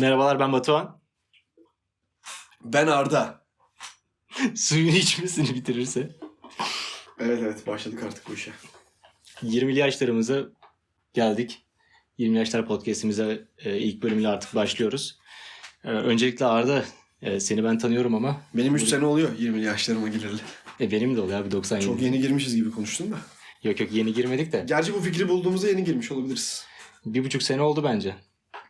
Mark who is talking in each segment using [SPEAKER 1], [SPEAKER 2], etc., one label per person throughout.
[SPEAKER 1] Merhabalar ben Batuhan.
[SPEAKER 2] Ben Arda.
[SPEAKER 1] Suyun içmesini bitirirse.
[SPEAKER 2] Evet evet başladık artık bu işe.
[SPEAKER 1] 20'li yaşlarımıza geldik. 20 yaşlar podcastimize e, ilk bölümüyle artık başlıyoruz. E, öncelikle Arda e, seni ben tanıyorum ama
[SPEAKER 2] Benim 3 sene oluyor 20'li yaşlarıma gireli.
[SPEAKER 1] e, benim de oluyor abi 97.
[SPEAKER 2] Çok yeni girmişiz gibi konuştun da.
[SPEAKER 1] Yok yok yeni girmedik de
[SPEAKER 2] Gerçi bu fikri bulduğumuzda yeni girmiş olabiliriz.
[SPEAKER 1] bir buçuk sene oldu bence.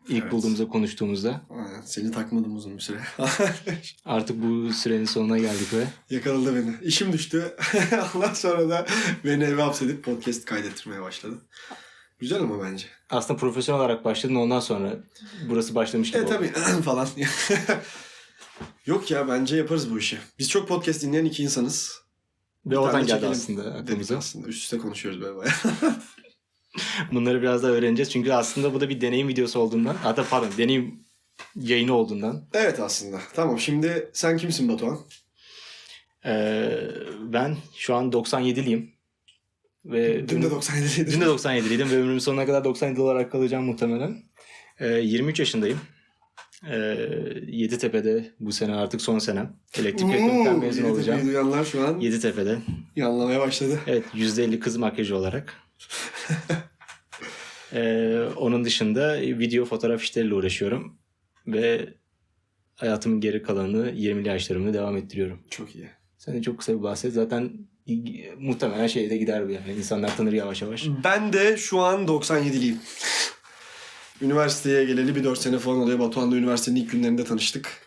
[SPEAKER 1] İlk
[SPEAKER 2] Evet.
[SPEAKER 1] bulduğumuzda konuştuğumuzda.
[SPEAKER 2] Aynen seni takmadım uzun bir süre.
[SPEAKER 1] Artık bu sürenin sonuna geldik ve
[SPEAKER 2] Yakaladı beni. İşim düştü. Ondan sonra da beni eve hapsedip podcast kaydettirmeye başladı. Güzel ama bence.
[SPEAKER 1] aslında profesyonel olarak başladın ondan sonra burası başlamış gibi
[SPEAKER 2] E
[SPEAKER 1] oldu.
[SPEAKER 2] tabii falan. Yok ya bence yaparız bu işi. Biz çok podcast dinleyen iki insanız.
[SPEAKER 1] Ve oradan
[SPEAKER 2] tane
[SPEAKER 1] geldi
[SPEAKER 2] çekelim
[SPEAKER 1] aslında
[SPEAKER 2] Dedik
[SPEAKER 1] aklımıza.
[SPEAKER 2] aslında. Üst üste konuşuyoruz böyle bayağı.
[SPEAKER 1] Bunları biraz daha öğreneceğiz. Çünkü aslında bu da bir deneyim videosu olduğundan. Hatta pardon deneyim yayını olduğundan.
[SPEAKER 2] evet aslında. Tamam şimdi sen kimsin Batuhan?
[SPEAKER 1] Ee, ben şu an 97'liyim. Ve
[SPEAKER 2] Dün de 97'liydin.
[SPEAKER 1] dün de 97'liydim ve ömrümün sonuna kadar 97 olarak kalacağım muhtemelen. Ee, 23 yaşındayım. Ee, Yeditepe'de bu sene artık son senem. Elektrik elektronikten mezun olacağım.
[SPEAKER 2] duyanlar şu an
[SPEAKER 1] Yeditepe'de.
[SPEAKER 2] yanlamaya başladı.
[SPEAKER 1] Evet %50 kız makyajı olarak. Ee, onun dışında video fotoğraf işleriyle uğraşıyorum. Ve hayatımın geri kalanını 20'li yaşlarımda devam ettiriyorum.
[SPEAKER 2] Çok iyi.
[SPEAKER 1] Sen de çok kısa bir bahset. Zaten muhtemelen şeyde gider bu yani. İnsanlar tanır yavaş yavaş.
[SPEAKER 2] Ben de şu an 97'liyim. Üniversiteye geleli bir 4 sene falan oluyor. Batuhan'la üniversitenin ilk günlerinde tanıştık.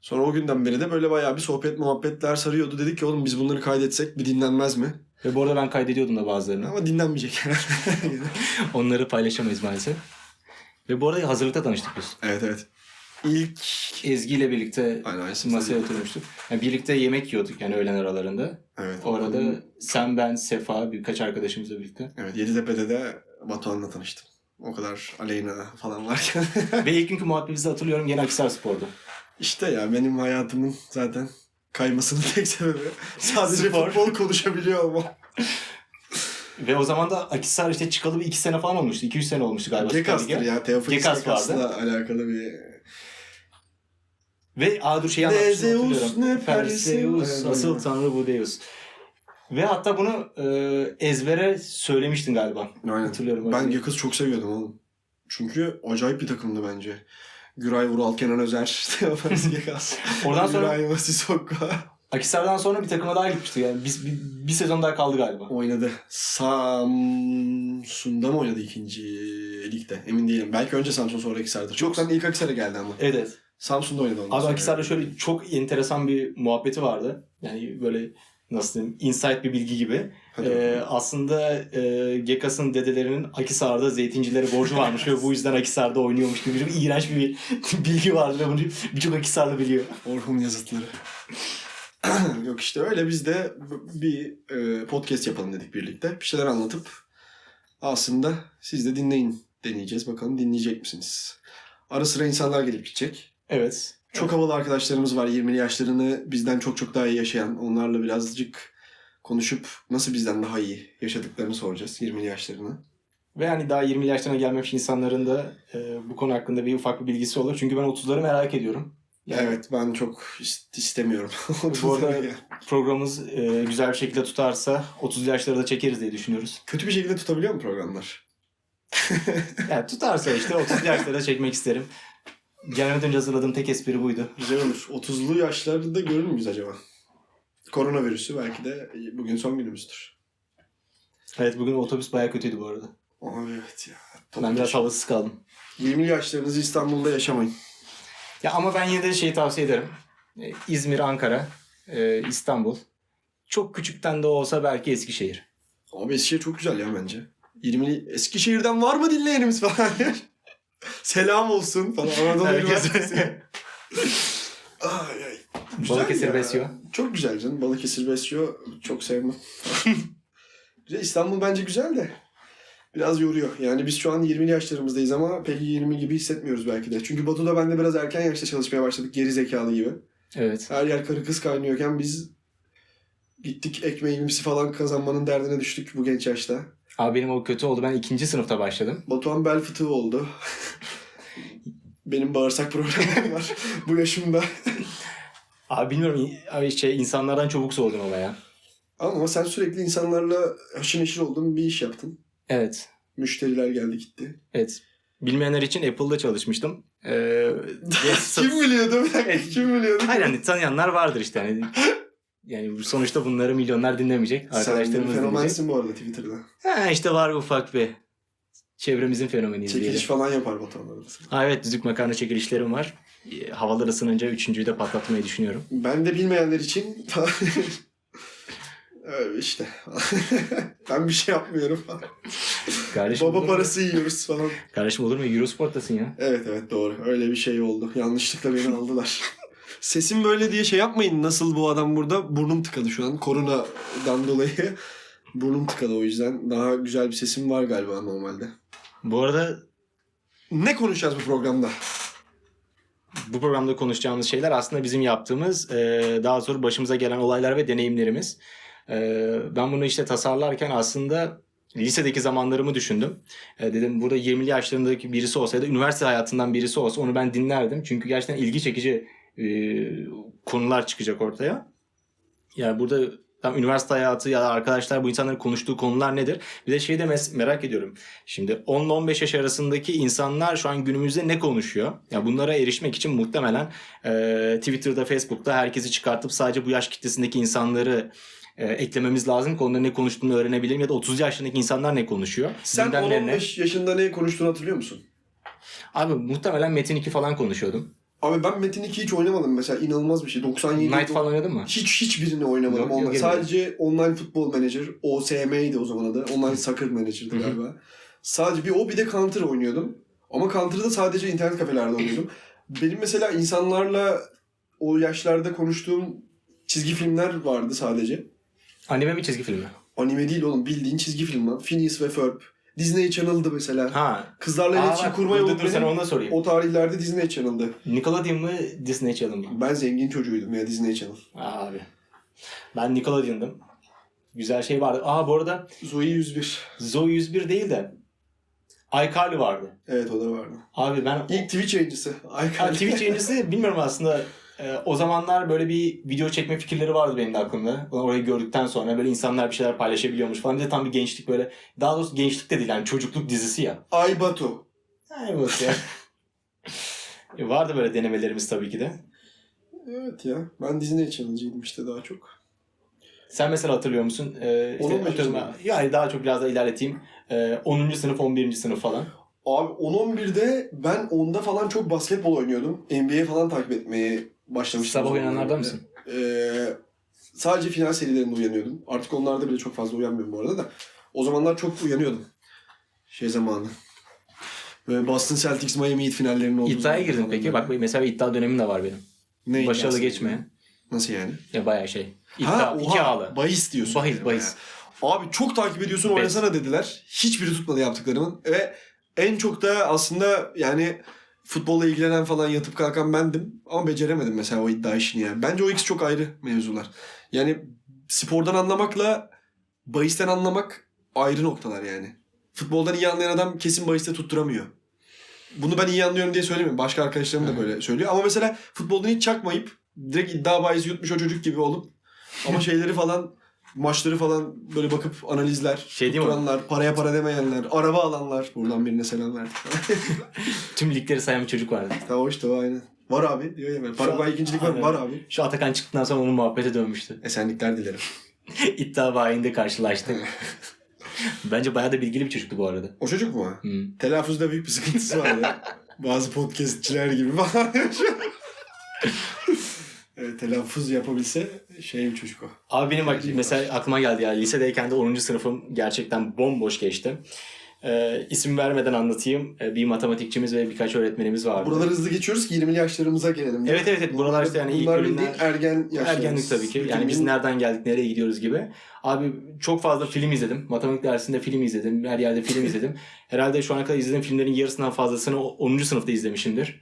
[SPEAKER 2] Sonra o günden beri de böyle bayağı bir sohbet muhabbetler sarıyordu. Dedik ki oğlum biz bunları kaydetsek bir dinlenmez mi?
[SPEAKER 1] Ve bu arada ben kaydediyordum da bazılarını.
[SPEAKER 2] Ama dinlenmeyecek herhalde.
[SPEAKER 1] Onları paylaşamayız maalesef. Ve bu arada hazırlıkta tanıştık biz.
[SPEAKER 2] evet evet. İlk...
[SPEAKER 1] Ezgi ile birlikte
[SPEAKER 2] Aynen aynı
[SPEAKER 1] masaya
[SPEAKER 2] değil.
[SPEAKER 1] oturmuştuk. Yani birlikte yemek yiyorduk yani öğlen aralarında.
[SPEAKER 2] Evet.
[SPEAKER 1] O arada sen, ben, Sefa birkaç arkadaşımızla birlikte.
[SPEAKER 2] Evet Yeditepe'de de Batuhan'la tanıştım. O kadar Aleyna falan varken.
[SPEAKER 1] Ve ilk günkü muhabbetimizi hatırlıyorum yine Akisar Spor'du.
[SPEAKER 2] işte ya benim hayatımın zaten kaymasının tek sebebi sadece
[SPEAKER 1] Spor.
[SPEAKER 2] futbol konuşabiliyor olmam.
[SPEAKER 1] Ve o zaman da Akisar işte çıkalı bir iki sene falan olmuştu. 2-3 sene olmuştu galiba. Süper
[SPEAKER 2] Gekas'tır
[SPEAKER 1] Lig'e.
[SPEAKER 2] ya. Teofilis
[SPEAKER 1] Gekas
[SPEAKER 2] Gekas'la alakalı bir...
[SPEAKER 1] Ve aa dur şeyi
[SPEAKER 2] Ne
[SPEAKER 1] anlatmıştım
[SPEAKER 2] Zeus,
[SPEAKER 1] hatırlıyorum.
[SPEAKER 2] ne
[SPEAKER 1] Perseus, asıl tanrı bu Deus. Ve hatta bunu e, ezbere söylemiştin galiba.
[SPEAKER 2] Aynen.
[SPEAKER 1] Hatırlıyorum.
[SPEAKER 2] Ben. Gekas'ı çok seviyordum oğlum. Çünkü acayip bir takımdı bence. Güray Vural, Kenan Özer.
[SPEAKER 1] Oradan sonra
[SPEAKER 2] Güray Masisokko
[SPEAKER 1] Akisar'dan sonra bir takıma daha gitmişti yani. Biz, bir, bir sezon daha kaldı galiba.
[SPEAKER 2] oynadı. Samsun'da mı oynadı ikinci ligde? Emin değilim. Belki önce Samsun sonra Akisar'dır. Çok sen ilk Akisar'a geldi ama.
[SPEAKER 1] Evet evet.
[SPEAKER 2] Samsun'da oynadı ondan
[SPEAKER 1] Abi
[SPEAKER 2] sonra.
[SPEAKER 1] Akisar'da şöyle çok enteresan bir muhabbeti vardı. Yani böyle nasıl diyeyim insight bir bilgi gibi.
[SPEAKER 2] Hadi
[SPEAKER 1] Ee, aslında e, Gekas'ın dedelerinin Akisar'da zeytincilere borcu varmış ve bu yüzden Akisar'da oynuyormuş gibi çok iğrenç bir bilgi vardı ve bunu birçok Akisar'da biliyor.
[SPEAKER 2] Orhun yazıtları. Yok işte öyle biz de bir e, podcast yapalım dedik birlikte. Bir şeyler anlatıp aslında siz de dinleyin deneyeceğiz. Bakalım dinleyecek misiniz? Ara sıra insanlar gelip gidecek.
[SPEAKER 1] Evet.
[SPEAKER 2] Çok havalı arkadaşlarımız var 20'li yaşlarını bizden çok çok daha iyi yaşayan. Onlarla birazcık konuşup nasıl bizden daha iyi yaşadıklarını soracağız 20'li yaşlarını.
[SPEAKER 1] Ve hani daha 20 yaşlarına gelmemiş insanların da e, bu konu hakkında bir ufak bir bilgisi olur. Çünkü ben 30'ları merak ediyorum. Yani
[SPEAKER 2] Evet ben çok ist- istemiyorum.
[SPEAKER 1] Bu arada programımız e, güzel bir şekilde tutarsa 30 yaşları da çekeriz diye düşünüyoruz.
[SPEAKER 2] Kötü bir şekilde tutabiliyor mu programlar?
[SPEAKER 1] Yani tutarsa işte 30 yaşları da çekmek isterim. Gelmeden önce hazırladığım tek espri buydu.
[SPEAKER 2] Güzel olur. 30'lu yaşlarda görür müyüz acaba? Koronavirüsü belki de bugün son günümüzdür.
[SPEAKER 1] Evet bugün otobüs bayağı kötüydü bu arada.
[SPEAKER 2] Abi evet ya.
[SPEAKER 1] Ben biraz havasız kaldım.
[SPEAKER 2] 20'li yaşlarınızı İstanbul'da yaşamayın.
[SPEAKER 1] Ya ama ben yine de şeyi tavsiye ederim. E, İzmir, Ankara, e, İstanbul. Çok küçükten de olsa belki Eskişehir.
[SPEAKER 2] Abi Eskişehir çok güzel ya bence. 20'li Eskişehir'den var mı dinleyenimiz falan? Selam olsun falan. Anadolu
[SPEAKER 1] Herkes-
[SPEAKER 2] Üniversitesi. ay ay. Güzel
[SPEAKER 1] Balıkesir
[SPEAKER 2] ya.
[SPEAKER 1] besliyor.
[SPEAKER 2] Çok güzel canım. Balıkesir besliyor. Çok sevmem. Güzel, İstanbul bence güzel de. biraz yoruyor. Yani biz şu an 20'li yaşlarımızdayız ama pek 20 gibi hissetmiyoruz belki de. Çünkü Batu'da ben de biraz erken yaşta çalışmaya başladık. Geri zekalı gibi.
[SPEAKER 1] Evet.
[SPEAKER 2] Her yer karı kız kaynıyorken biz gittik ekmeğimizi falan kazanmanın derdine düştük bu genç yaşta.
[SPEAKER 1] Abi benim o kötü oldu. Ben ikinci sınıfta başladım.
[SPEAKER 2] Batuhan bel fıtığı oldu. Benim bağırsak problemim var bu yaşımda.
[SPEAKER 1] Abi bilmiyorum abi şey insanlardan çabuk soğudum ama ya.
[SPEAKER 2] Ama sen sürekli insanlarla haşır neşir olduğun bir iş yaptın.
[SPEAKER 1] Evet.
[SPEAKER 2] Müşteriler geldi gitti.
[SPEAKER 1] Evet. Bilmeyenler için Apple'da çalışmıştım. Ee,
[SPEAKER 2] Kim biliyordu? Bir dakika. Kim biliyordu?
[SPEAKER 1] Hayır hani tanıyanlar vardır işte. Yani, yani sonuçta bunları milyonlar dinlemeyecek.
[SPEAKER 2] Sen
[SPEAKER 1] Arkadaşlarımız dinleyecek.
[SPEAKER 2] fenomensin bu arada Twitter'da.
[SPEAKER 1] Ha işte var ufak bir çevremizin diyelim.
[SPEAKER 2] Çekiliş falan yapar Batuhan arada.
[SPEAKER 1] Ha evet düdük makarna çekilişlerim var. Ee, Havalar ısınınca üçüncüyü de patlatmayı düşünüyorum.
[SPEAKER 2] Ben de bilmeyenler için Öyle işte. ben bir şey yapmıyorum.
[SPEAKER 1] Kardeşim
[SPEAKER 2] Baba
[SPEAKER 1] olur mu?
[SPEAKER 2] parası yiyoruz falan.
[SPEAKER 1] Kardeşim olur mu? Eurosport'tasın ya.
[SPEAKER 2] Evet evet doğru. Öyle bir şey oldu. Yanlışlıkla beni aldılar. Sesim böyle diye şey yapmayın. Nasıl bu adam burada? Burnum tıkadı şu an. Koronadan dolayı. Burnum tıkadı o yüzden. Daha güzel bir sesim var galiba normalde.
[SPEAKER 1] Bu arada
[SPEAKER 2] Ne konuşacağız bu programda?
[SPEAKER 1] bu programda konuşacağımız şeyler aslında bizim yaptığımız e, daha sonra başımıza gelen olaylar ve deneyimlerimiz. E, ben bunu işte tasarlarken aslında lisedeki zamanlarımı düşündüm. E, dedim burada 20'li yaşlarındaki birisi olsa ya da üniversite hayatından birisi olsa onu ben dinlerdim. Çünkü gerçekten ilgi çekici e, konular çıkacak ortaya. Yani burada tam üniversite hayatı ya da arkadaşlar bu insanların konuştuğu konular nedir? Bir de şeyi de merak ediyorum. Şimdi 10 ile 15 yaş arasındaki insanlar şu an günümüzde ne konuşuyor? Ya bunlara erişmek için muhtemelen e, Twitter'da, Facebook'ta herkesi çıkartıp sadece bu yaş kitlesindeki insanları e, eklememiz lazım ki onların ne konuştuğunu öğrenebilelim ya da 30 yaşındaki insanlar ne konuşuyor?
[SPEAKER 2] Sen
[SPEAKER 1] Gündemlerine-
[SPEAKER 2] 10-15 yaşında ne konuştuğunu hatırlıyor musun?
[SPEAKER 1] Abi muhtemelen Metin 2 falan konuşuyordum.
[SPEAKER 2] Abi ben Metin 2 hiç oynamadım mesela. inanılmaz bir şey. 97
[SPEAKER 1] Night falan oynadın mı?
[SPEAKER 2] Hiç hiçbirini oynamadım.
[SPEAKER 1] Yok, yok,
[SPEAKER 2] Online. Sadece Online Football Manager. OSM'ydi o zaman adı. Online Soccer Manager'dı galiba. Sadece bir o bir de Counter oynuyordum. Ama Counter'da sadece internet kafelerde oynuyordum. Benim mesela insanlarla o yaşlarda konuştuğum çizgi filmler vardı sadece.
[SPEAKER 1] Anime mi çizgi film mi?
[SPEAKER 2] Anime değil oğlum bildiğin çizgi film lan. Phineas ve Ferb. Disney Channel'dı mesela.
[SPEAKER 1] Ha.
[SPEAKER 2] Kızlarla iletişim
[SPEAKER 1] Aa,
[SPEAKER 2] kurma
[SPEAKER 1] dur,
[SPEAKER 2] yolu
[SPEAKER 1] dur, sen onu da sorayım.
[SPEAKER 2] O tarihlerde Disney Channel'dı.
[SPEAKER 1] Nickelodeon mu Disney Channel mı?
[SPEAKER 2] Ben zengin çocuğuydum ya Disney Channel.
[SPEAKER 1] Abi. Ben Nickelodeon'dım. Güzel şey vardı. Aa bu arada
[SPEAKER 2] Zoe 101.
[SPEAKER 1] Zoe 101 değil de iCarly vardı.
[SPEAKER 2] Evet o da vardı.
[SPEAKER 1] Abi ben
[SPEAKER 2] İlk Twitch yayıncısı. İCarly.
[SPEAKER 1] Twitch yayıncısı bilmiyorum aslında. Ee, o zamanlar böyle bir video çekme fikirleri vardı benim de aklımda. Orayı gördükten sonra böyle insanlar bir şeyler paylaşabiliyormuş falan. Bir de tam bir gençlik böyle. Daha doğrusu gençlik de değil yani çocukluk dizisi ya.
[SPEAKER 2] Ay Batu.
[SPEAKER 1] Evet ya. E, vardı böyle denemelerimiz tabii ki de.
[SPEAKER 2] Evet ya. Ben Disney Channel'cıydım işte daha çok.
[SPEAKER 1] Sen mesela hatırlıyor musun? Ee, işte
[SPEAKER 2] 10-15
[SPEAKER 1] atıyorum, yani daha çok biraz da ilerleteyim. Ee, 10. sınıf, 11. sınıf falan.
[SPEAKER 2] Abi 10-11'de ben onda falan çok basketbol oynuyordum. NBA falan takip etmeye başlamıştım.
[SPEAKER 1] Sabah uyananlardan mısın?
[SPEAKER 2] Ee, sadece final serilerinde uyanıyordum. Artık onlarda bile çok fazla uyanmıyorum bu arada da. O zamanlar çok uyanıyordum. Şey zamanı. Böyle Boston Celtics Miami Heat finallerinin olduğu
[SPEAKER 1] İddiaya
[SPEAKER 2] zamanlar
[SPEAKER 1] girdin
[SPEAKER 2] falan
[SPEAKER 1] peki.
[SPEAKER 2] böyle.
[SPEAKER 1] Bak mesela iddia dönemim de var benim.
[SPEAKER 2] Ne
[SPEAKER 1] Başarılı
[SPEAKER 2] iddiası?
[SPEAKER 1] geçmeyen.
[SPEAKER 2] Nasıl yani?
[SPEAKER 1] Ya bayağı şey. İddia,
[SPEAKER 2] ha,
[SPEAKER 1] iki
[SPEAKER 2] oha,
[SPEAKER 1] ağlı.
[SPEAKER 2] Bahis diyorsun.
[SPEAKER 1] Bahis,
[SPEAKER 2] yani
[SPEAKER 1] bahis.
[SPEAKER 2] Abi çok takip ediyorsun oynasana dediler. Hiçbiri tutmadı yaptıklarımın. Ve en çok da aslında yani futbolla ilgilenen falan yatıp kalkan bendim. Ama beceremedim mesela o iddia işini yani. Bence o ikisi çok ayrı mevzular. Yani spordan anlamakla bahisten anlamak ayrı noktalar yani. Futboldan iyi anlayan adam kesin bahiste tutturamıyor. Bunu ben iyi anlıyorum diye söylemiyorum. Başka arkadaşlarım da böyle söylüyor. Ama mesela futboldan hiç çakmayıp direkt iddia bahisi yutmuş o çocuk gibi olup ama şeyleri falan maçları falan böyle bakıp analizler,
[SPEAKER 1] Şey değil mi?
[SPEAKER 2] paraya para demeyenler, araba alanlar. Buradan birine selam verdik.
[SPEAKER 1] Tüm ligleri sayan bir çocuk vardı.
[SPEAKER 2] tamam işte o aynen. Var abi diyor ya. böyle. Paraguay ikincilik var. Var abi.
[SPEAKER 1] Şu Atakan çıktıktan sonra onun muhabbete dönmüştü.
[SPEAKER 2] Esenlikler dilerim.
[SPEAKER 1] İddia bayinde karşılaştık. Bence bayağı da bilgili bir çocuktu bu arada.
[SPEAKER 2] O çocuk mu?
[SPEAKER 1] Hmm.
[SPEAKER 2] Telaffuzda büyük bir sıkıntısı var ya. Bazı podcastçiler gibi falan. Telaffuz yapabilse şey bir çocuk o.
[SPEAKER 1] Abi benim bak mesela aklıma geldi ya lisedeyken de 10. sınıfım gerçekten bomboş geçti. Ee, isim vermeden anlatayım. Ee, bir matematikçimiz ve birkaç öğretmenimiz vardı.
[SPEAKER 2] Buraları hızlı geçiyoruz ki 20'li yaşlarımıza gelelim.
[SPEAKER 1] Evet evet evet. Buralar işte yani ilk
[SPEAKER 2] Bunlar ergen yaşlarımız.
[SPEAKER 1] ergenlik tabii ki. Yani biz nereden geldik, nereye gidiyoruz gibi. Abi çok fazla film izledim. Matematik dersinde film izledim. Her yerde film izledim. Herhalde şu ana kadar izlediğim filmlerin yarısından fazlasını 10. sınıfta izlemişimdir.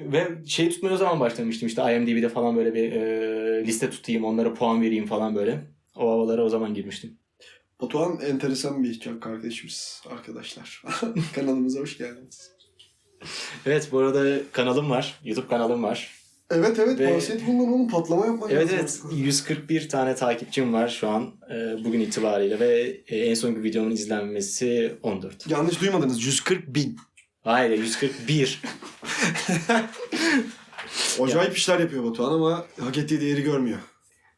[SPEAKER 1] Ve şey tutmaya o zaman başlamıştım işte IMDb'de falan böyle bir e, liste tutayım, onlara puan vereyim falan böyle. O havalara o zaman girmiştim.
[SPEAKER 2] Batuhan enteresan bir çok kardeşimiz arkadaşlar. Kanalımıza hoş geldiniz.
[SPEAKER 1] Evet bu arada kanalım var. YouTube kanalım var.
[SPEAKER 2] Evet evet
[SPEAKER 1] Ve-
[SPEAKER 2] bahset bundan oğlum patlama yapma.
[SPEAKER 1] Evet evet 141 tane takipçim var şu an e, bugün itibariyle ve e, en sonki videomun izlenmesi 14.
[SPEAKER 2] Yanlış duymadınız 140 bin.
[SPEAKER 1] Hayır 141.
[SPEAKER 2] Acayip işler yapıyor Batuhan ama hak ettiği değeri görmüyor.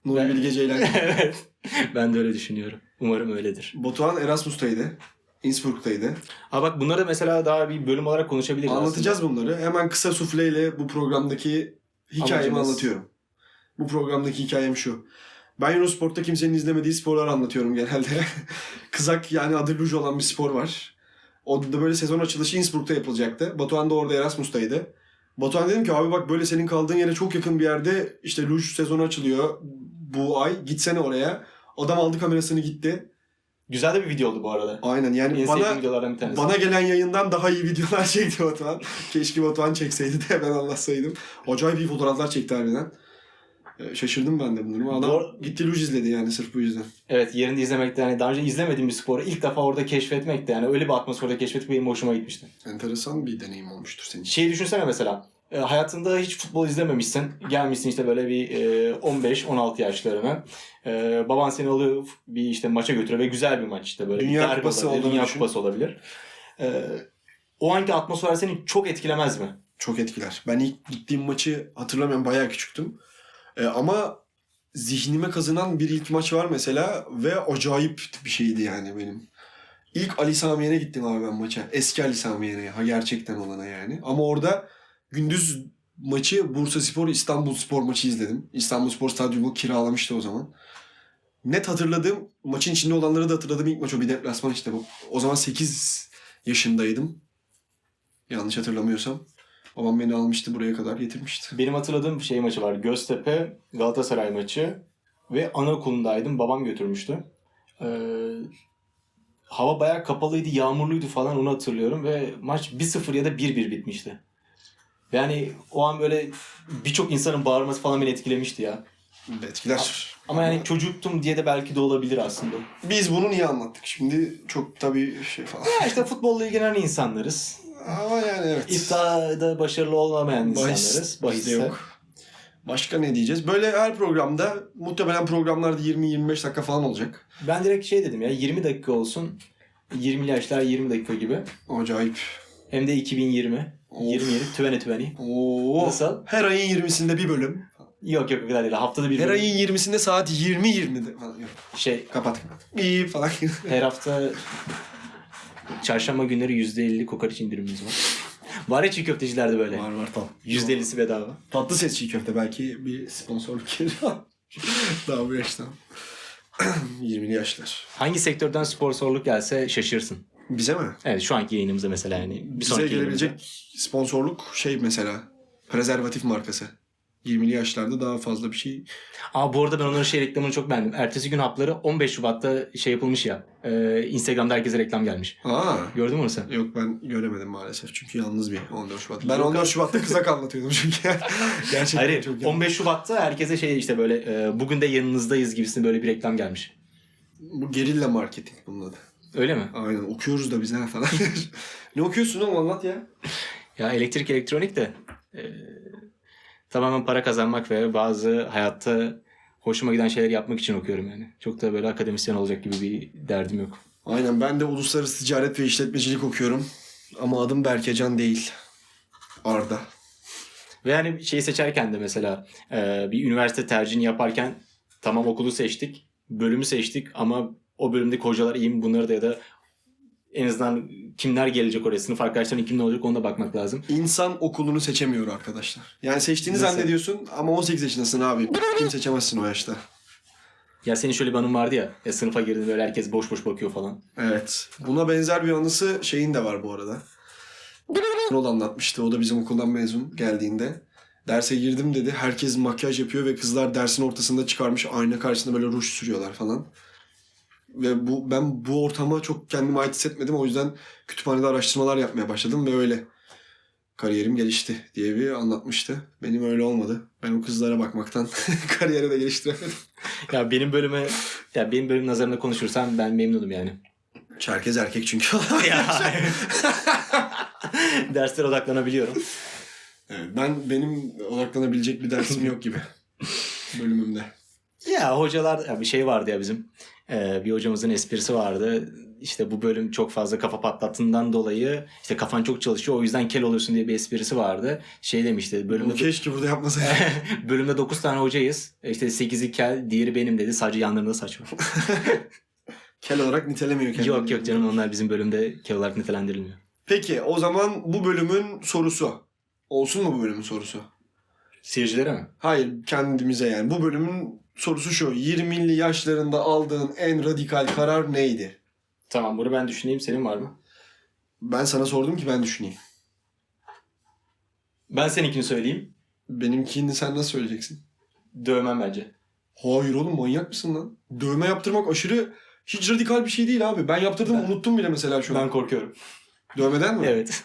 [SPEAKER 2] Nuri
[SPEAKER 1] Ben-
[SPEAKER 2] Bilge Ceylan.
[SPEAKER 1] evet. Ben de öyle düşünüyorum. Umarım öyledir.
[SPEAKER 2] Batuhan Erasmus'taydı. Innsbruck'taydı.
[SPEAKER 1] Aa bak bunları mesela daha bir bölüm olarak konuşabiliriz
[SPEAKER 2] Anlatacağız bunları. Hemen kısa sufleyle bu programdaki hikayemi
[SPEAKER 1] Amacımız.
[SPEAKER 2] anlatıyorum. Bu programdaki hikayem şu. Ben Eurosport'ta kimsenin izlemediği sporlar anlatıyorum genelde. Kızak yani adı luj olan bir spor var. O da böyle sezon açılışı Innsbruck'ta yapılacaktı. Batuhan da orada Erasmus'taydı. Batuhan dedim ki abi bak böyle senin kaldığın yere çok yakın bir yerde işte luj sezonu açılıyor bu ay. Gitsene oraya. Adam aldı kamerasını gitti.
[SPEAKER 1] Güzel de bir video oldu bu arada.
[SPEAKER 2] Aynen yani
[SPEAKER 1] En
[SPEAKER 2] bana
[SPEAKER 1] videolardan bir tanesi.
[SPEAKER 2] bana gelen yayından daha iyi videolar çekti Batuhan. Keşke Batuhan çekseydi de ben anlatsaydım. Acayip iyi fotoğraflar çekti harbiden. Ee, şaşırdım ben de bu duruma. Adam
[SPEAKER 1] Doğru.
[SPEAKER 2] gitti luj izledi yani sırf bu yüzden.
[SPEAKER 1] Evet yerinde izlemekte yani daha önce izlemediğim bir sporu ilk defa orada keşfetmek de yani öyle bir atmosferde keşfetmek benim hoşuma gitmişti.
[SPEAKER 2] Enteresan bir deneyim olmuştur senin için.
[SPEAKER 1] Şeyi düşünsene mesela e, hayatında hiç futbol izlememişsin. Gelmişsin işte böyle bir e, 15-16 yaşlarına. E, baban seni alıyor bir işte maça götürüyor ve güzel bir maç işte böyle.
[SPEAKER 2] Dünya Kupası
[SPEAKER 1] olabilir, Dünya
[SPEAKER 2] düşün.
[SPEAKER 1] kupası olabilir. E, o anki atmosfer seni çok etkilemez mi?
[SPEAKER 2] Çok etkiler. Ben ilk gittiğim maçı hatırlamıyorum bayağı küçüktüm. Ee, ama zihnime kazınan bir ilk maç var mesela ve acayip bir şeydi yani benim. İlk Ali Sami Yen'e gittim abi ben maça. Eski Ali Sami Yen'e. Ha gerçekten olana yani. Ama orada gündüz maçı Bursa Spor İstanbul Spor maçı izledim. İstanbul Spor Stadyumu kiralamıştı o zaman. Net hatırladığım maçın içinde olanları da hatırladığım ilk maç o bir deplasman işte bu. O zaman 8 yaşındaydım. Yanlış hatırlamıyorsam. Babam beni almıştı buraya kadar getirmişti.
[SPEAKER 1] Benim hatırladığım şey maçı var. Göztepe Galatasaray maçı ve anaokulundaydım. Babam götürmüştü. Ee, hava bayağı kapalıydı, yağmurluydu falan onu hatırlıyorum ve maç 1-0 ya da 1-1 bitmişti. Yani o an böyle birçok insanın bağırması falan beni etkilemişti ya.
[SPEAKER 2] Etkiler.
[SPEAKER 1] Ama yani çocuktum diye de belki de olabilir aslında.
[SPEAKER 2] Biz bunu niye anlattık? Şimdi çok tabii şey falan.
[SPEAKER 1] Ya işte futbolla ilgilenen insanlarız.
[SPEAKER 2] Ama yani evet.
[SPEAKER 1] İftada başarılı olamayan
[SPEAKER 2] Bahis
[SPEAKER 1] insanlarız. Bahiste
[SPEAKER 2] yok. Başka ne diyeceğiz? Böyle her programda muhtemelen programlarda 20-25 dakika falan olacak.
[SPEAKER 1] Ben direkt şey dedim ya 20 dakika olsun. 20 yaşlar 20 dakika gibi.
[SPEAKER 2] Acayip.
[SPEAKER 1] Hem de 2020.
[SPEAKER 2] Of.
[SPEAKER 1] 20 20 tüveni tüveni.
[SPEAKER 2] Oo.
[SPEAKER 1] Nasıl?
[SPEAKER 2] Her ayın 20'sinde bir bölüm.
[SPEAKER 1] Yok yok o kadar değil. Haftada bir
[SPEAKER 2] Her
[SPEAKER 1] bölüm.
[SPEAKER 2] ayın 20'sinde saat 20-20'de falan. Yok.
[SPEAKER 1] şey
[SPEAKER 2] Kapat. İyi falan.
[SPEAKER 1] her hafta çarşamba günleri %50 kokoreç indirimimiz var. var ya çiğ köftecilerde böyle.
[SPEAKER 2] var var tamam.
[SPEAKER 1] %50'si bedava.
[SPEAKER 2] Tatlı ses çiğ köfte belki bir sponsorluk gelir. Daha bu yaştan. 20'li yaşlar.
[SPEAKER 1] Hangi sektörden sponsorluk gelse şaşırsın.
[SPEAKER 2] Bize mi?
[SPEAKER 1] Evet şu anki yayınımızda mesela yani. Bir
[SPEAKER 2] Bize
[SPEAKER 1] sonraki
[SPEAKER 2] gelebilecek
[SPEAKER 1] yayınımızda.
[SPEAKER 2] sponsorluk şey mesela. Prezervatif markası. 20'li yaşlarda daha fazla bir şey.
[SPEAKER 1] Aa bu arada ben onların şey reklamını çok beğendim. Ertesi gün hapları 15 Şubat'ta şey yapılmış ya. E, Instagram'da herkese reklam gelmiş.
[SPEAKER 2] Aa.
[SPEAKER 1] Gördün mü onu sen?
[SPEAKER 2] Yok ben göremedim maalesef. Çünkü yalnız bir 14 Şubat. Ben
[SPEAKER 1] Yok
[SPEAKER 2] 14
[SPEAKER 1] abi.
[SPEAKER 2] Şubat'ta kızak anlatıyordum çünkü. Gerçekten
[SPEAKER 1] Hayır
[SPEAKER 2] çok yalnız.
[SPEAKER 1] 15 Şubat'ta herkese şey işte böyle e, bugün de yanınızdayız gibisinde böyle bir reklam gelmiş.
[SPEAKER 2] Bu gerilla marketing bunun adı.
[SPEAKER 1] Öyle mi?
[SPEAKER 2] Aynen okuyoruz da bize falan. ne okuyorsun oğlum anlat ya.
[SPEAKER 1] Ya elektrik elektronik de e, tamamen para kazanmak ve bazı hayatta hoşuma giden şeyler yapmak için okuyorum yani. Çok da böyle akademisyen olacak gibi bir derdim yok.
[SPEAKER 2] Aynen ben de uluslararası ticaret ve işletmecilik okuyorum. Ama adım Berkecan değil. Arda.
[SPEAKER 1] Ve yani şeyi seçerken de mesela e, bir üniversite tercihini yaparken tamam okulu seçtik, bölümü seçtik ama o bölümdeki hocalar iyi mi bunları da ya da en azından kimler gelecek oraya, sınıf arkadaşların kimler olacak ona bakmak lazım.
[SPEAKER 2] İnsan okulunu seçemiyor arkadaşlar. Yani seçtiğini
[SPEAKER 1] Nasıl?
[SPEAKER 2] zannediyorsun ama 18 yaşındasın abi. Kim seçemezsin o yaşta.
[SPEAKER 1] Ya senin şöyle bir anın vardı ya, ya sınıfa girdin böyle herkes boş boş bakıyor falan.
[SPEAKER 2] Evet. Buna benzer bir anısı şeyin de var bu arada. Da anlatmıştı. O da bizim okuldan mezun geldiğinde. Derse girdim dedi. Herkes makyaj yapıyor ve kızlar dersin ortasında çıkarmış ayna karşısında böyle ruj sürüyorlar falan. Ve bu ben bu ortama çok kendime ait hissetmedim. O yüzden kütüphanede araştırmalar yapmaya başladım ve öyle kariyerim gelişti diye bir anlatmıştı. Benim öyle olmadı. Ben o kızlara bakmaktan kariyeri de geliştiremedim.
[SPEAKER 1] Ya benim bölüme, ya benim bölüm nazarında konuşursam ben memnunum yani.
[SPEAKER 2] Çerkez erkek çünkü.
[SPEAKER 1] ya. Derslere odaklanabiliyorum.
[SPEAKER 2] Evet, ben benim odaklanabilecek bir dersim yok gibi bölümümde.
[SPEAKER 1] Ya hocalar ya bir şey vardı ya bizim. Ee, bir hocamızın esprisi vardı. İşte bu bölüm çok fazla kafa patlattığından dolayı işte kafan çok çalışıyor o yüzden kel oluyorsun diye bir esprisi vardı. Şey demişti bölümde
[SPEAKER 2] keşke burada yapmasaydım.
[SPEAKER 1] bölümde 9 tane hocayız. İşte 8'i kel, diğeri benim dedi. Sadece yanlarında saç var.
[SPEAKER 2] Kel olarak nitelemiyor kendini.
[SPEAKER 1] yok yok canım onlar bizim bölümde kel olarak nitelendirilmiyor.
[SPEAKER 2] Peki o zaman bu bölümün sorusu. Olsun mu bu bölümün sorusu?
[SPEAKER 1] Seyircilere mi?
[SPEAKER 2] Hayır kendimize yani. Bu bölümün sorusu şu. 20'li yaşlarında aldığın en radikal karar neydi?
[SPEAKER 1] Tamam bunu ben düşüneyim. Senin var mı?
[SPEAKER 2] Ben sana sordum ki ben düşüneyim.
[SPEAKER 1] Ben seninkini söyleyeyim.
[SPEAKER 2] Benimkini sen nasıl söyleyeceksin?
[SPEAKER 1] Dövmem bence.
[SPEAKER 2] Hayır oğlum manyak mısın lan? Dövme yaptırmak aşırı hiç radikal bir şey değil abi. Ben yaptırdım
[SPEAKER 1] Ben-
[SPEAKER 2] unuttum bile mesela şu an.
[SPEAKER 1] Ben korkuyorum.
[SPEAKER 2] Dövmeden mi?
[SPEAKER 1] Evet.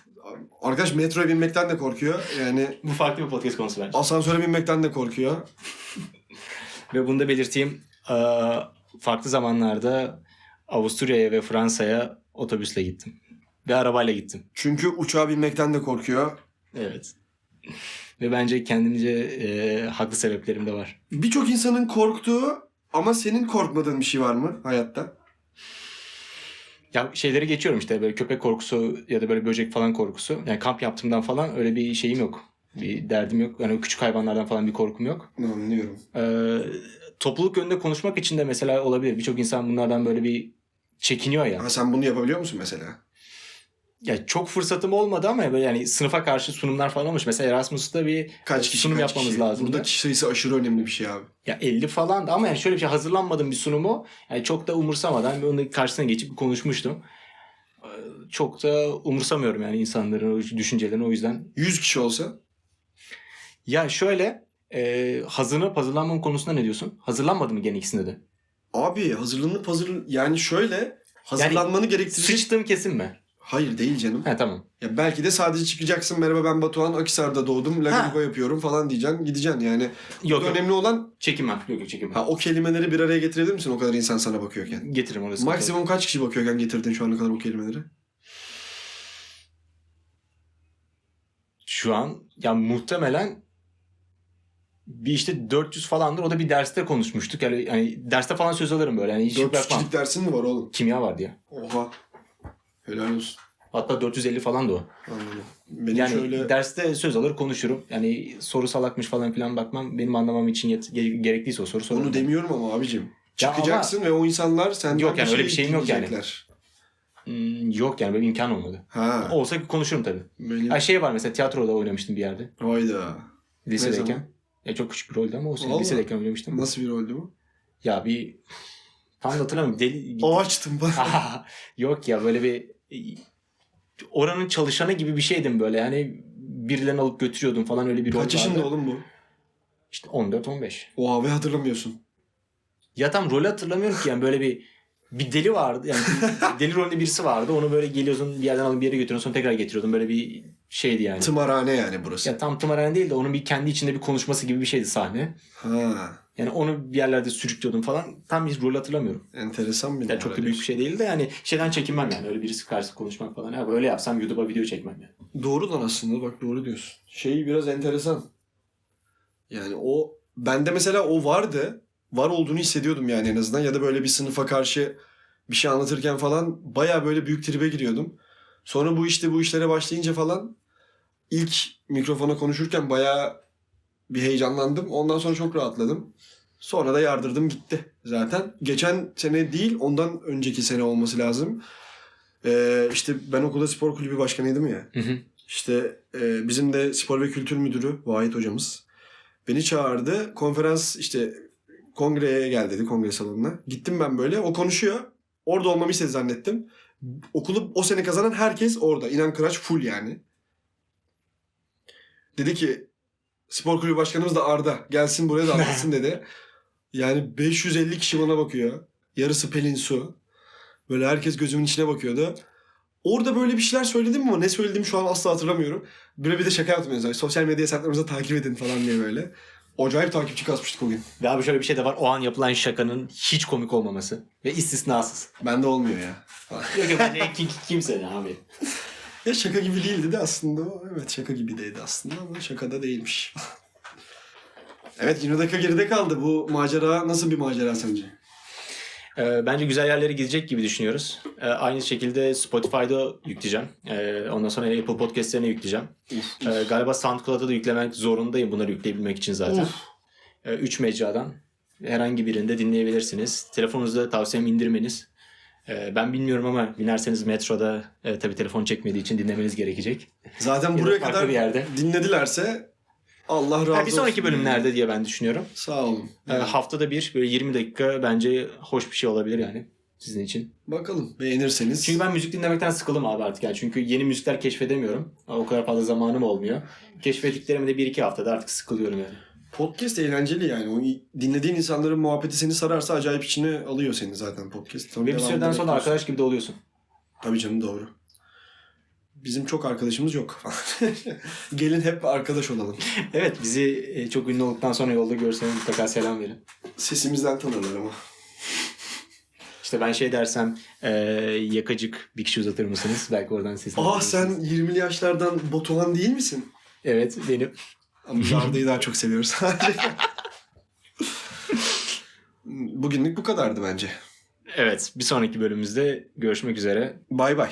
[SPEAKER 2] Arkadaş metroya binmekten de korkuyor. Yani
[SPEAKER 1] Bu farklı bir podcast konusu bence.
[SPEAKER 2] asansöre binmekten de korkuyor.
[SPEAKER 1] Ve bunu da belirteyim. Farklı zamanlarda Avusturya'ya ve Fransa'ya otobüsle gittim. Ve arabayla gittim.
[SPEAKER 2] Çünkü uçağa binmekten de korkuyor.
[SPEAKER 1] Evet. Ve bence kendimce e, haklı sebeplerim de var.
[SPEAKER 2] Birçok insanın korktuğu ama senin korkmadığın bir şey var mı hayatta?
[SPEAKER 1] Ya şeyleri geçiyorum işte böyle köpek korkusu ya da böyle böcek falan korkusu. Yani kamp yaptığımdan falan öyle bir şeyim yok. Bir derdim yok. Yani küçük hayvanlardan falan bir korkum yok.
[SPEAKER 2] Anlıyorum.
[SPEAKER 1] Ee, topluluk önünde konuşmak için de mesela olabilir. Birçok insan bunlardan böyle bir çekiniyor ya.
[SPEAKER 2] Ha, sen bunu yapabiliyor musun mesela?
[SPEAKER 1] Ya çok fırsatım olmadı ama böyle yani sınıfa karşı sunumlar falan olmuş. Mesela Erasmus'ta bir
[SPEAKER 2] Kaç kişi
[SPEAKER 1] sunum
[SPEAKER 2] kaç
[SPEAKER 1] yapmamız
[SPEAKER 2] kişi?
[SPEAKER 1] lazım.
[SPEAKER 2] Burada kişi sayısı aşırı önemli bir şey abi.
[SPEAKER 1] Ya 50 falan da ama yani şöyle bir şey hazırlanmadım bir sunumu. Yani çok da umursamadan onun karşısına geçip konuşmuştum. Ee, Çok da umursamıyorum yani insanların düşüncelerini o yüzden.
[SPEAKER 2] 100 kişi olsa
[SPEAKER 1] Ya şöyle e, hazırlanıp hazırlanmam konusunda ne diyorsun? Hazırlanmadım mı gene ikisinde de?
[SPEAKER 2] abi hazırlanıp hazır yani şöyle hazırlanmanı gerektirecek.
[SPEAKER 1] Sıçtığım kesin mi?
[SPEAKER 2] Hayır değil canım.
[SPEAKER 1] He tamam.
[SPEAKER 2] Ya belki de sadece çıkacaksın merhaba ben Batuhan Akisar'da doğdum. Lagaliko yapıyorum falan diyeceksin gideceksin yani.
[SPEAKER 1] Yok yok.
[SPEAKER 2] önemli olan
[SPEAKER 1] Çekinmem. Yok yok çekinmem.
[SPEAKER 2] ha, o kelimeleri bir araya getirebilir misin o kadar insan sana bakıyorken?
[SPEAKER 1] Getiririm orası.
[SPEAKER 2] Maksimum kaç kişi bakıyorken getirdin şu ana kadar o kelimeleri?
[SPEAKER 1] Şu an ya muhtemelen bir işte 400 falandır. O da bir derste konuşmuştuk. Yani, yani derste falan söz alırım böyle. Yani hiç
[SPEAKER 2] 400
[SPEAKER 1] bırakmam.
[SPEAKER 2] kişilik dersin mi var oğlum?
[SPEAKER 1] Kimya vardı ya.
[SPEAKER 2] Oha. Helal olsun.
[SPEAKER 1] Hatta 450 falan da o.
[SPEAKER 2] Anladım. Benim
[SPEAKER 1] yani
[SPEAKER 2] şöyle...
[SPEAKER 1] derste söz alır konuşurum. Yani soru salakmış falan filan bakmam. Benim anlamam için yet- ge- gerekliyse o soru sorarım.
[SPEAKER 2] Onu demiyorum ama abicim. Çıkacaksın ve o insanlar senden
[SPEAKER 1] Yok yani
[SPEAKER 2] bir
[SPEAKER 1] öyle bir şeyim yok yani. Hmm, yok yani böyle imkan olmadı.
[SPEAKER 2] Ha.
[SPEAKER 1] Olsa konuşurum tabii.
[SPEAKER 2] Benim...
[SPEAKER 1] Ha şey var mesela tiyatroda oynamıştım bir yerde.
[SPEAKER 2] Hayda. Ne
[SPEAKER 1] Lisedeyken. Ya çok küçük bir roldü ama olsun.
[SPEAKER 2] Vallahi.
[SPEAKER 1] Lisedeyken oynamıştım.
[SPEAKER 2] Nasıl bir roldü bu?
[SPEAKER 1] Ya bir tam da hatırlamıyorum. Deli...
[SPEAKER 2] Ağaçtım bak.
[SPEAKER 1] Aha, Yok ya böyle bir oranın çalışanı gibi bir şeydim böyle. Yani birilerini alıp götürüyordum falan öyle bir rol
[SPEAKER 2] Kaç yaşında
[SPEAKER 1] vardı.
[SPEAKER 2] oğlum bu?
[SPEAKER 1] İşte 14-15.
[SPEAKER 2] Oha ve hatırlamıyorsun.
[SPEAKER 1] Ya tam rolü hatırlamıyorum ki yani böyle bir bir deli vardı. Yani deli rolünde birisi vardı. Onu böyle geliyorsun bir yerden alıp bir yere götürüyorsun sonra tekrar getiriyordun. Böyle bir şeydi yani.
[SPEAKER 2] Tımarhane yani burası.
[SPEAKER 1] Ya tam tımarhane değil de onun bir kendi içinde bir konuşması gibi bir şeydi sahne.
[SPEAKER 2] Ha.
[SPEAKER 1] Yani onu bir yerlerde sürüklüyordum falan. Tam bir rol hatırlamıyorum.
[SPEAKER 2] Enteresan bir
[SPEAKER 1] Ya çok da büyük bir şey değil de yani şeyden çekinmem yani. Öyle birisi karşısında konuşmak falan. Ya böyle yapsam YouTube'a video çekmem yani.
[SPEAKER 2] Doğru lan aslında bak doğru diyorsun. Şey biraz enteresan. Yani o bende mesela o vardı. Var olduğunu hissediyordum yani en azından. Ya da böyle bir sınıfa karşı bir şey anlatırken falan baya böyle büyük tribe giriyordum. Sonra bu işte bu işlere başlayınca falan ilk mikrofona konuşurken baya bir heyecanlandım. Ondan sonra çok rahatladım. Sonra da yardırdım gitti zaten. Geçen sene değil ondan önceki sene olması lazım. Ee, işte ben okulda spor kulübü başkanıydım ya.
[SPEAKER 1] Hı hı.
[SPEAKER 2] İşte e, bizim de spor ve kültür müdürü Vahit hocamız beni çağırdı. Konferans işte kongreye gel dedi kongre salonuna. Gittim ben böyle o konuşuyor. Orada olmamı istedi zannettim. Okulu o sene kazanan herkes orada. İnan Kıraç full yani. Dedi ki spor kulübü başkanımız da Arda. Gelsin buraya da anlatsın dedi. Yani 550 kişi bana bakıyor. Yarısı Pelin Su. Böyle herkes gözümün içine bakıyordu. Orada böyle bir şeyler söyledim ama ne söylediğimi şu an asla hatırlamıyorum. Böyle bir de şaka yaptım mesela. Sosyal medya hesaplarımıza takip edin falan diye böyle. Acayip takipçi kasmıştık o gün.
[SPEAKER 1] Ve abi şöyle bir şey de var. O an yapılan şakanın hiç komik olmaması. Ve istisnasız.
[SPEAKER 2] Bende olmuyor ya.
[SPEAKER 1] yok yok bence kim, kimse abi.
[SPEAKER 2] Ya şaka gibi değildi de aslında o. Evet şaka gibiydi aslında ama şaka da değilmiş. evet 20 dakika geride kaldı. Bu macera nasıl bir macera sence?
[SPEAKER 1] Ee, bence güzel yerlere gidecek gibi düşünüyoruz. Ee, aynı şekilde Spotify'da yükleyeceğim. Ee, ondan sonra Apple Podcast'lerine yükleyeceğim. Ee, galiba SoundCloud'a da yüklemek zorundayım bunları yükleyebilmek için zaten. Ee, üç mecradan herhangi birinde dinleyebilirsiniz. Telefonunuzda tavsiyem indirmeniz. Ee, ben bilmiyorum ama binerseniz metroda e, tabii telefon çekmediği için dinlemeniz gerekecek.
[SPEAKER 2] Zaten buraya kadar
[SPEAKER 1] bir yerde.
[SPEAKER 2] dinledilerse Allah razı olsun.
[SPEAKER 1] bir sonraki bölümlerde diye ben düşünüyorum.
[SPEAKER 2] Sağ olun.
[SPEAKER 1] Ee, haftada bir böyle 20 dakika bence hoş bir şey olabilir yani sizin için.
[SPEAKER 2] Bakalım beğenirseniz.
[SPEAKER 1] Çünkü ben müzik dinlemekten sıkıldım abi artık yani. Çünkü yeni müzikler keşfedemiyorum. O kadar fazla zamanım olmuyor. Keşfettiklerimi de bir iki haftada artık sıkılıyorum yani.
[SPEAKER 2] Podcast eğlenceli yani. O dinlediğin insanların muhabbeti seni sararsa acayip içine alıyor seni zaten podcast. Sonra
[SPEAKER 1] Ve bir süreden sonra
[SPEAKER 2] bekliyorsun.
[SPEAKER 1] arkadaş gibi de oluyorsun.
[SPEAKER 2] Tabii canım doğru. Bizim çok arkadaşımız yok. Gelin hep arkadaş olalım.
[SPEAKER 1] Evet bizi e, çok ünlü olduktan sonra yolda görseniz mutlaka selam verin.
[SPEAKER 2] Sesimizden tanırlar ama.
[SPEAKER 1] İşte ben şey dersem e, yakacık bir kişi uzatır mısınız? Belki oradan sesini
[SPEAKER 2] Aa sen 20'li yaşlardan Batuhan değil misin?
[SPEAKER 1] Evet benim.
[SPEAKER 2] Ama biz Arda'yı daha çok seviyoruz. Bugünlük bu kadardı bence.
[SPEAKER 1] Evet bir sonraki bölümümüzde görüşmek üzere.
[SPEAKER 2] Bay bay.